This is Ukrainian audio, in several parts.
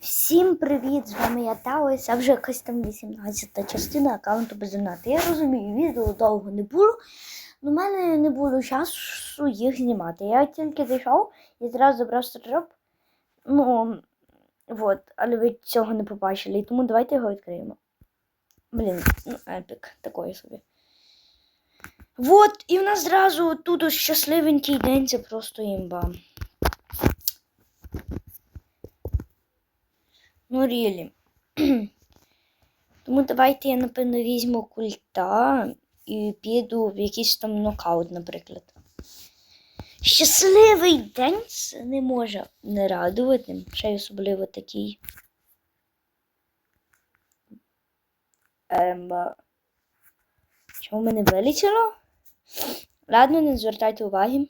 Всім привіт! З вами я Тао, і це вже якась там 18-та частина аккаунту без донати. Я розумію, відео довго не було, але в мене не було часу їх знімати. Я тільки зайшов і зразу забрав стартап. Ну, от, але ви цього не побачили, тому давайте його відкриємо. Блін, ну, епік, такої собі. Вот, і в нас зразу тут щасливенький день, це просто імба. Ну. Тому давайте я, напевно, візьму культа і піду в якийсь там нокаут, наприклад. Щасливий день не може не радувати. Ще й особливо такий. Ем, чому мене вилетіло? Ладно, не звертайте уваги.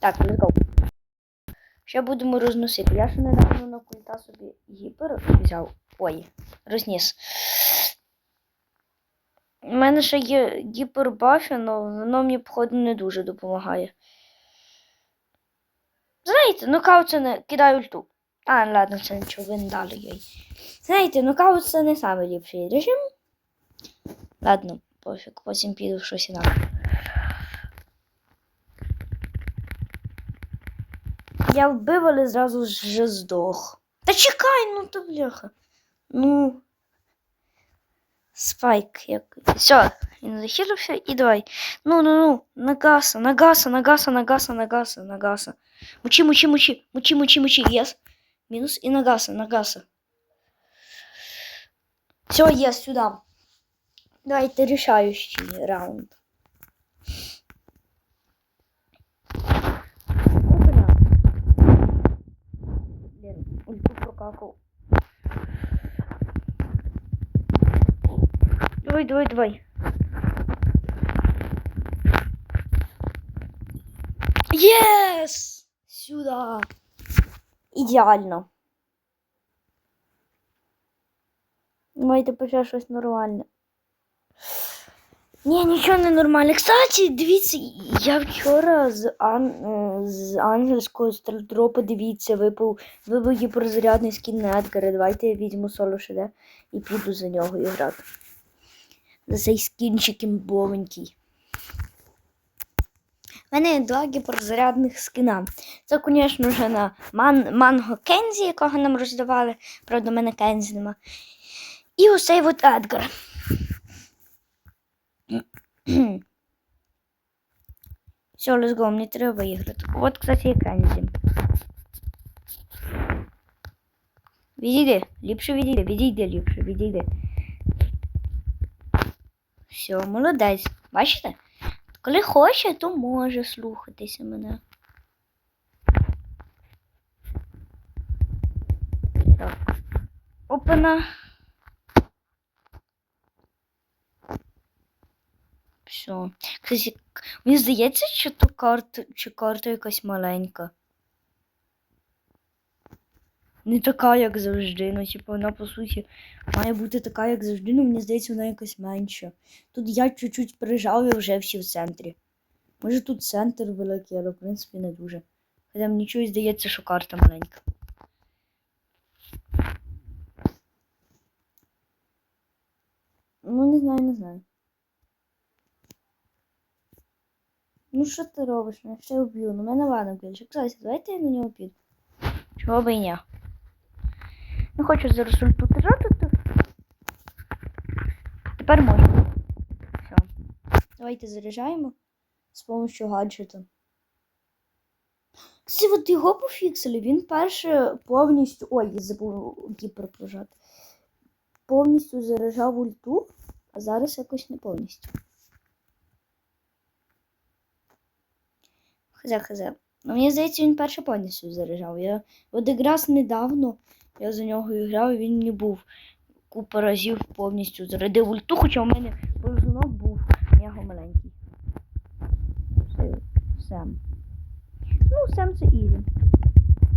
Так, let's go. Ще будемо розносити. Я ще недавно на культа собі гіпер взяв. Ой, розніс. У мене ще є гіпербаф, але воно мені, походу, не дуже допомагає. Знаєте, нокаут це не кидаю ульту. А, ладно, це нічого, не дали їй. Знаєте, нокаут це не найліпший режим. Ладно, пофіг, потім піду в щось інакше. Я вбив, але зразу вже здох. Та чекай, ну то бляха. Ну. Спайк як. Все, він захилився і давай. Ну, ну, ну, нагаса, нагаса, нагаса, нагаса, нагаса, нагаса. Мучи, мучи, мучи, мучи, мучи, мучи. Єс. Мінус і нагаса, нагаса. Все, єс, сюди. Давайте рішаючий раунд. Прокакав. Давай, давай, давай. Єс! Сюда. Ідеально. Давайте почати щось нормальне. Ні, нічого не нормальне. Кстати, дивіться, я вчора з, ан... е, з ангельського стрільдропу, дивіться, випав, вибив гіперзарядний скін на Едгара. Давайте я візьму соло шеде і піду за нього і грати. За цей скінчик імбовенький. У мене є два гіперзарядних скіна. Це, звісно, вже на Ман... Манго Кензі, якого нам роздавали. Правда, в мене Кензі нема. І оцей от Едгар. Все, let's go, мені треба виграти. От, кстати, і Кензі. Відійди, ліпше відійди, відійди, ліпше, відійди. Все, молодець. Бачите? Коли хоче, то може слухатися мене. Так. Опана. Все. Кстати, мені здається, що то карта, чи карта якась маленька. Не така, як завжди. Ну, типу, вона, по суті, має бути така, як завжди, ну мені здається, вона якась менша. Тут я чуть-чуть прижав і вже всі в центрі. Може тут центр великий, але в принципі не дуже. Хоча мені чогось здається, що карта маленька. Ну, не знаю, не знаю. Ну, що ти робиш? Я ще вб'ю. Ну, мене ладно більше. Кстати, давайте я на нього піду. Чого би і ні. Не хочу зараз ульту тирати. Тепер можна. Все. Давайте заряджаємо з допомогою гаджета. Кстати, от його пофіксили. Він перше повністю. Ой, я забув гіпер прожати. Повністю заряджав ульту, а зараз якось не повністю. Хз. Ну, мені здається, він перше повністю заряджав. Я якраз недавно я за нього і грав, і він не був купа разів повністю зарядив ульту, хоча у мене ползунок був мега маленький. Це Сем. Ну, Сем це Ізі.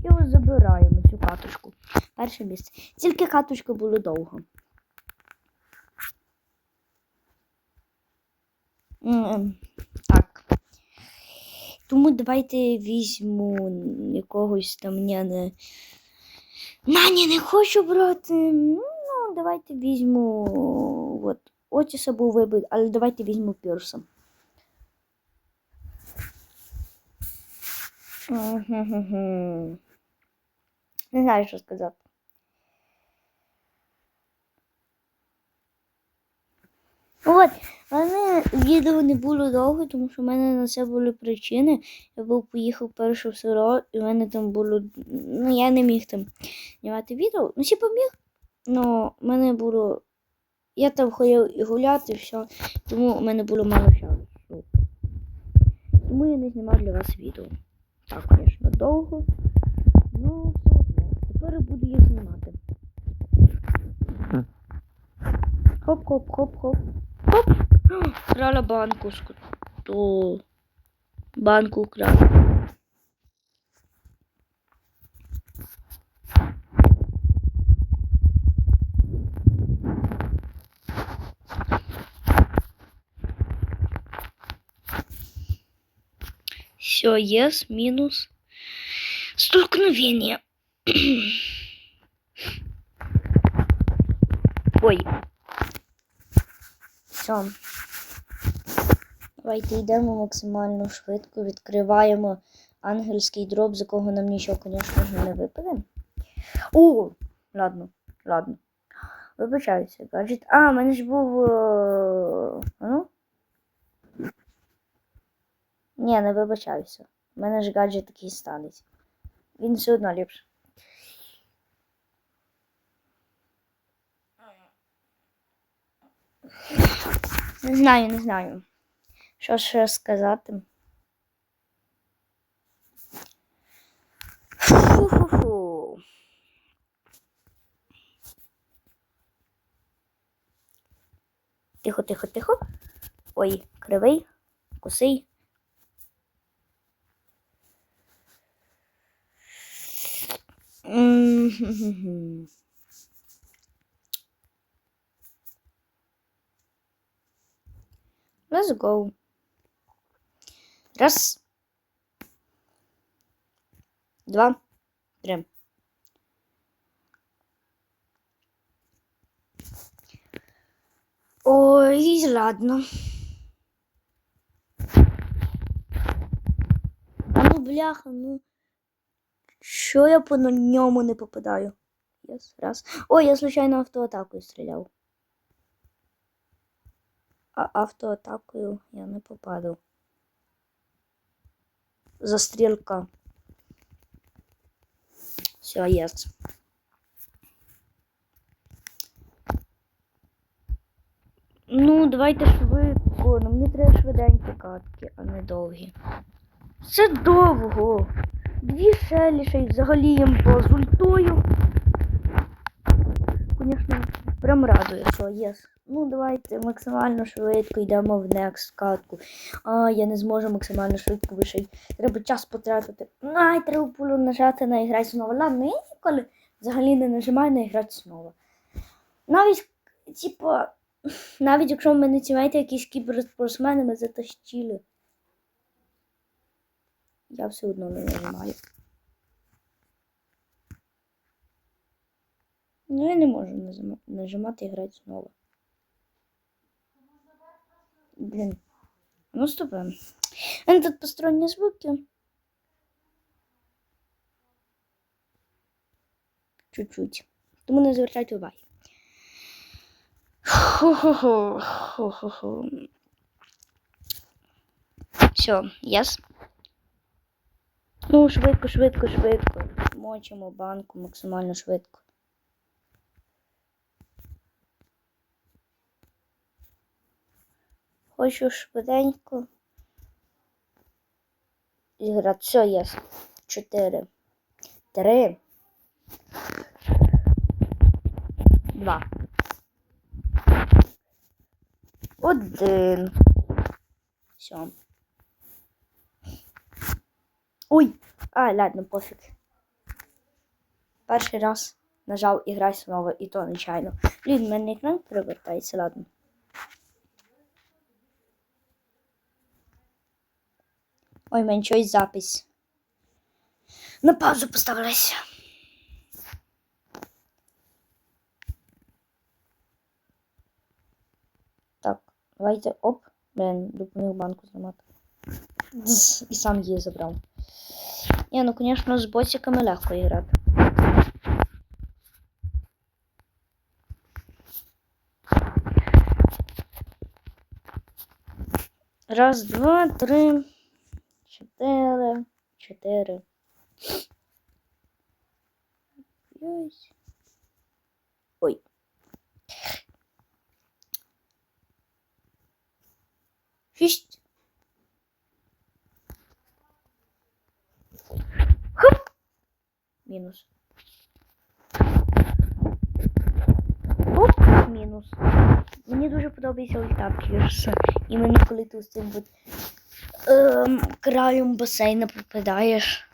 Його забираємо цю катушку. Перше місце. Тільки катушка було довго. Так. Тому давайте візьму якогось там я не. Нані не хочу брати. Ну, давайте візьму. От. Отіса був вибит, але давайте візьму Пірса. Не знаю, що сказати. От, в мене відео не було довго, тому що в мене на це були причини. Я був поїхав перше в село, і в мене там було. Ну, я не міг там знімати відео. Ну, ще поміг. Ну, в мене було. Я там ходив і гуляти, все. Тому в мене було мало часу. Тому я не знімав для вас відео. Так, звісно, довго. Ну, все одно. Тепер буду їх знімати. Хоп-хоп-хоп-хоп. Хоп. Крала банку. То... Банку украла. Все, yes, минус. Столкновение. Ой. Все. Давайте йдемо максимально швидко, відкриваємо ангельський дроб, з якого нам нічого, звісно не випаде. О! Ладно, ладно. Вибачаюся, гаджет. А, в мене ж був. е, Ну? Ні, не вибачаюся. У мене ж гаджет такий станеться. Він все одно ліпше. Не знаю, не знаю. Що ще сказати? Фу-фу-фу. Тихо, тихо, тихо. Ой, кривий, косий. Let's go. Раз. Два. Три. Ой, ладно. А ну, бляха, ну. Що я по ньому не попадаю? Yes, раз. Ой, я случайно автоатакою стріляв. А автоатакою я не попаду. Застрілка. Все, єс. Ну, давайте швидко. Ну, мені треба швиденькі катки, а не довгі. Це довго. Дві шелі ще й взагалі їм з ультою. Звісно, прям радує, що єс. Ну, давайте максимально швидко йдемо в next катку. А, я не зможу максимально швидко вийти. Треба час потратити. Ай, треба було нажати на іграти знову. Ладно, я ніколи взагалі не нажимаю на іграти знову. Навіть, типа, навіть якщо в мене тімейти якісь кіберспортсмени, ми затащили. Я все одно не нажимаю. Ну, я не можу нажимати і грати знову. Блін. Ну, мене тут посторонні звуки. Чуть-чуть. Тому не звертайте уваги. Хо-хо-хо. Все, яс. Ну, швидко, швидко, швидко. Мочимо банку максимально швидко. Хочу швиденько. Зіграти. Все, є. Чотири. Три. Два. Один. Все. Ой! А, ладно, пофіг. Перший раз нажав і грай знову, і то нечайно. Блін, мене екран перевертається, ладно. Ой, мен щось запись. На паузу поставилась. Так, давайте оп. Блин, допоміг банку зламати. Дзз, І сам її забрав. Ні, ну, звісно, з ботиками легко грати. Раз, два, три, Чотири, чотири. П'ять. Ой. Шість. Хоп. Мінус. Оп, мінус. Мені дуже подобається ульта Пірс. Іменно коли ти з цим от, ем, краєм басейна попадаєш.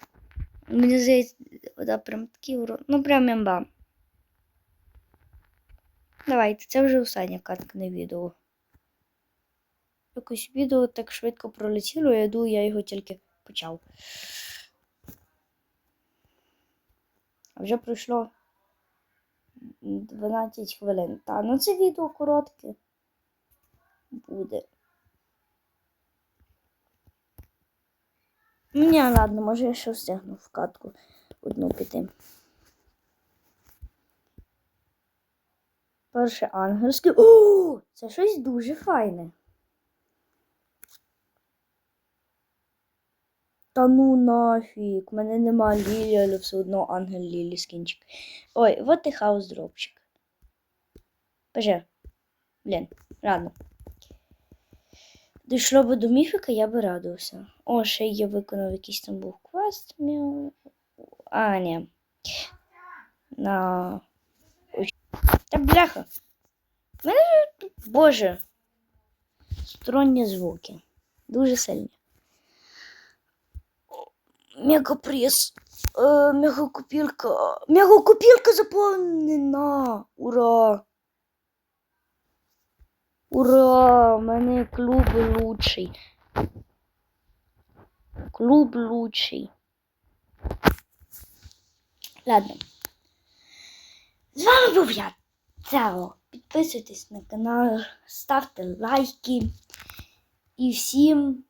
Мені здається, вода прям такий урон. Ну прям імба. Давайте, це вже остання катка на відео. Якось відео так швидко пролетіло, я думаю, я його тільки почав. А вже пройшло 12 хвилин. Та, ну це відео коротке буде. Ні, ладно, може я ще встигну в катку одну піти. Перше ангельське. О, це щось дуже файне. Та ну нафіг, в мене нема Лілі, але все одно ангел Лілі скінчик. Ой, вот і хаус дропчик. Боже. Блін, рано. Дійшло би до міфіка, я би радувався. О, ще я виконав якийсь там був квест. А, ні. На. Та бляха. Мене... Боже. Сторонні звуки. Дуже сильні. Мегапресс. Е, мегакопілка. Мегакопілка заповнена. Ура! Ура! У мене клуб лучший. Клуб лучший. Ладно. З вами був я. Цео. Підписуйтесь на канал, ставте лайки. І всім